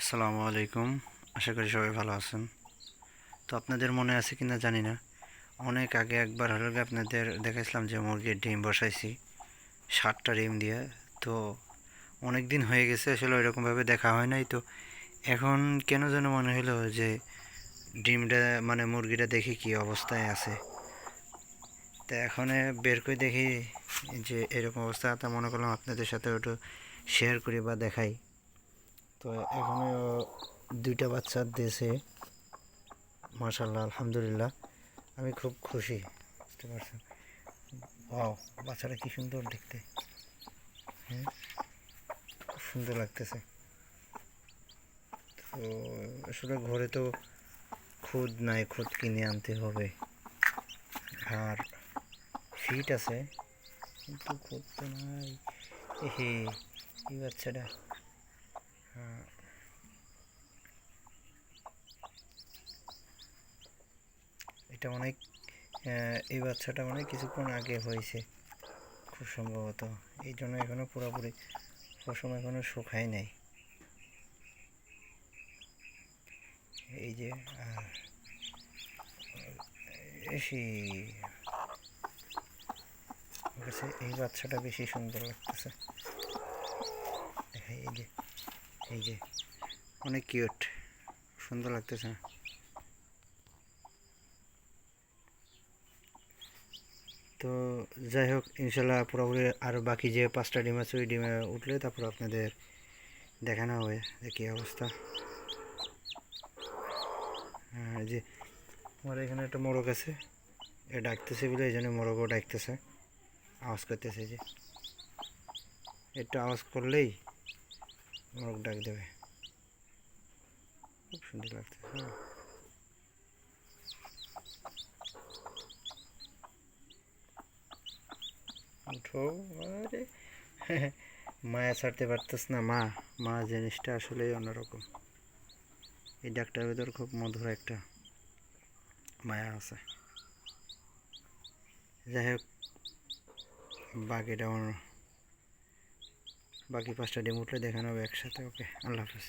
আসসালামু আলাইকুম। আশা করি সবাই ভালো আছেন। তো আপনাদের মনে আছে কি না জানি না। অনেক আগে একবার হলো আপনাদের দেখাইছিলাম যে মুরগির ডিম বসাইছি ষাটটা ডিম দিয়ে। তো অনেক দিন হয়ে গেছে, আসলে ওইরকমভাবে দেখা হয় নাই। তো এখন কেন যেন মনে হলো যে ডিমটা মানে মুরগিটা দেখি কি অবস্থায় আছে। তো এখন বের করে দেখি যে এরকম অবস্থা, তা মনে করলাম আপনাদের সাথে একটু শেয়ার করি বা দেখাই। তো এখানে দুইটা বাচ্চা দিয়েছে। মাশাল্লাহ আলহামদুলিল্লাহ। আমি খুব খুশি, বুঝতে পারছেন? ওয়াও, বাচ্চাটা কি সুন্দর দেখতে। হ্যাঁ খুব সুন্দর লাগতেছে। তো আসলে ঘরে তো খুদ নাই, খুদ কিনে আনতে হবে। আর ফিট আছে, কিন্তু খুদ তো নাই। এহে, এই বাচ্চাটা। এটা অনেক এই বাচ্চাটা অনেক কিছুক্ষণ আগে হয়েছে, খুব সম্ভবত। এই জন্য এখনও পুরোপুরি পশম এখনও শুকায় নাই। এই যে এই বাচ্চাটা বেশি সুন্দর লাগতেছে। এই যে। এই যে অনেক কিউট সুন্দর লাগতেছে তো যাই হোক ইনশাল্লাহ পুরোপুরি আরও বাকি যে পাঁচটা ডিম আছে ওই ডিমে উঠলে তারপর আপনাদের দেখানো হবে যে কী অবস্থা। হ্যাঁ, যে আমার এখানে একটা মোরগ আছে এ ডাকতেছে বলে এই জন্য মোরগও ডাকতেছে। আওয়াজ করতেছে যে। একটু আওয়াজ করলেই মোরগ ডাক দেবে। খুব সুন্দর লাগতেছে হ্যাঁ। উঠো, আরে, মায়া ছাড়তে পারতেস না, মা। মা জিনিসটা আসলেই অন্যরকম। এই ডাকটার ভেতর খুব মধুর একটা মায়া আছে। যাই হোক, বাকিটা অন্য বাকি পাঁচটা ডিম উঠলে দেখানো হবে একসাথে ওকে? আল্লাহ হাফেজ।